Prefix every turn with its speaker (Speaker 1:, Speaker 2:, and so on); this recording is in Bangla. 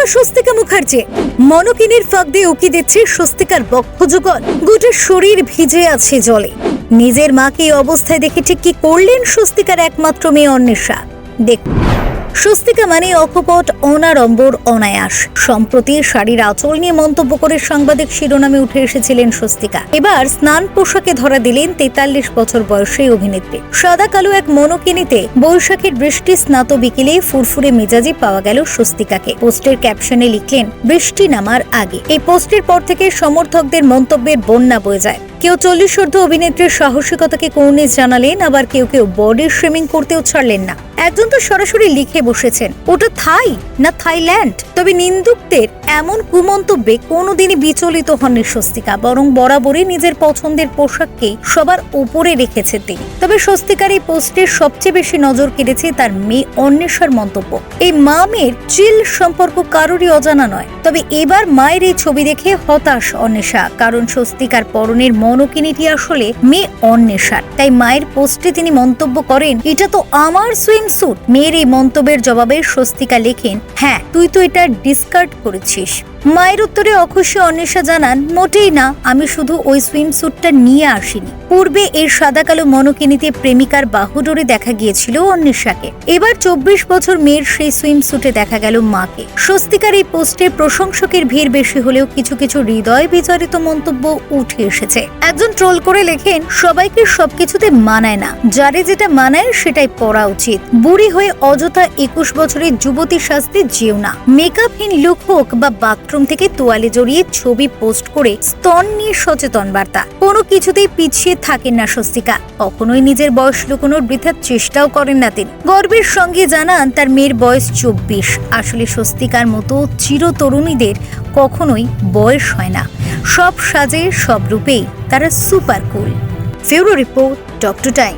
Speaker 1: তো স্বস্তিকা মুখার্জি। মনকিনের ফাঁক দিয়ে উকি দিচ্ছে স্বস্তিকার বক্ষযুগল গোটা শরীর ভিজে আছে জলে। নিজের মাকে এই অবস্থায় দেখে ঠিক কি করলেন স্বস্তিকার একমাত্র মেয়ে অন্বেষা? দেখুন। স্বস্তিকা মানে অকপট অনারম্বর অনায়াস। সম্প্রতি শাড়ির আঁচল নিয়ে মন্তব্য করে সাংবাদিক শিরোনামে উঠে এসেছিলেন স্বস্তিকা। এবার স্নান পোশাকে ধরা দিলেন তেতাল্লিশ বছর বয়সী অভিনেত্রী। সাদা কালো এক মনোকিনিতে বৈশাখের বৃষ্টি স্নাত বিকেলে ফুরফুরে মেজাজে পাওয়া গেল স্বস্তিকাকে। পোস্টের ক্যাপশনে লিখলেন, বৃষ্টি নামার আগে। এই পোস্টের পর থেকে সমর্থকদের মন্তব্যের বন্যা বয়ে যায়। কেউ চল্লিশ অর্ধ অভিনেত্রীর সাহসিকতাকে কৌনিস জানালেন, আবার কেউ কেউ বডি স্ট্রিমিং করতেও ছাড়লেন না। একজন তো সরাসরি লিখে বসেছেন। ওটা থাই না থাইল্যান্ড? তবে নিন্দুকদের এমন কুমন্তব্যে কোনোদিনই বিচলিত হননি স্বস্তিকা, বরং বরাবরই নিজের পছন্দের পোশাককে সবার উপরে রেখেছে তিনি। তবে স্বস্তিকার এই পোস্টের সবচেয়ে বেশি নজর কেড়েছে তার মেয়ে অন্বেষার মন্তব্য। এই মা মেয়ের চিল সম্পর্ক কারোরই অজানা নয়। তবে এবার মায়ের এই ছবি দেখে হতাশ অন্বেষা, কারণ স্বস্তিকার পরনের মনোকিনিটি আসলে মেয়ে অন্বেষার। তাই মায়ের পোস্টে তিনি মন্তব্য করেন, এটা তো আমার সুইম স্যুট মেয়ের এই মন্তব্যের জবাবে স্বস্তিকা লেখেন হ্যাঁ তুই তো এটা ডিসকার্ড করেছিস। মায়ের উত্তরে অখুশি অন্বেষা জানান, মোটেই না, আমি শুধু ওই সুইমস্যুটটা নিয়ে আসিনি। পূর্বে এর সাদা কালো মনোকিনিতে প্রেমিকার বাহুডোরে দেখা গিয়েছিল অন্বেষাকে। এবার চব্বিশ বছর মেয়ের সেই সুইমস্যুটে দেখা গেল মাকে। স্বস্তিকার এই পোস্টে প্রশংসকের ভিড় বেশি হলেও কিছু কিছু হৃদয় বিচারিত মন্তব্য উঠে এসেছে। একজন ট্রোল করে লেখেন, সবাইকে সবকিছুতে মানায় না। যারে যেটা মানায়, সেটাই পড়া উচিত। বুড়ি হয়ে অযথা একুশ বছরের যুবতী শাস্তি যেও না। মেকআপহীন লুক হোক বা বাথরুম থেকে তোয়ালে জড়িয়ে ছবি পোস্ট করে স্তন নিয়ে সচেতন বার্তা। কোনো কিছুতেই পিছিয়ে থাকেন না স্বস্তিকা। কখনোই নিজের বয়স লুকোনোর বৃথার চেষ্টাও করেন না তিনি। গর্বের সঙ্গে জানান, তার মেয়ের বয়স চব্বিশ। আসলে স্বস্তিকার মতো চিরতরুণীদের কখনোই বয়স হয় না। সব সাজে, সব রূপেই তারা সুপার কুল ফিউরো রিপোর্ট, ডক্টর টাইম।